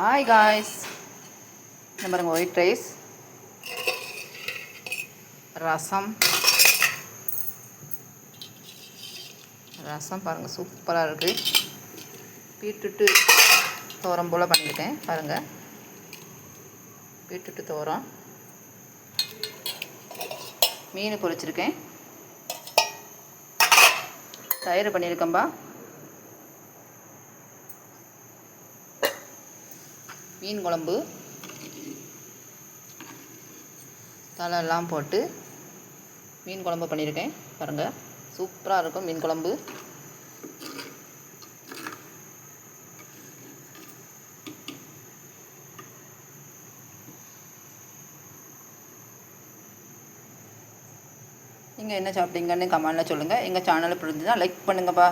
Hi guys இந்த பாருங்க white rice ரசம். ரசம் பாருங்கள் சூப்பராக இருக்குது பீட்ரூட்டு தோரம் போல் பண்ணியிருக்கேன் பாருங்கள் பீட்ரூட்டு தோரம். மீன் பொரிச்சிருக்கேன். தயிர் பண்ணியிருக்கேன்பா. மீன் குழம்பு. தலையெல்லாம் போட்டு மீன் குழம்பு பண்ணியிருக்கேன் பாருங்கள் சூப்பராக இருக்கும் மீன் குழம்பு. நீங்கள் என்ன சாப்பிட்டீங்கன்னு கமெண்டில் சொல்லுங்கள் எங்கள் சேனலை புரிஞ்சுதான் லைக் பண்ணுங்கப்பா.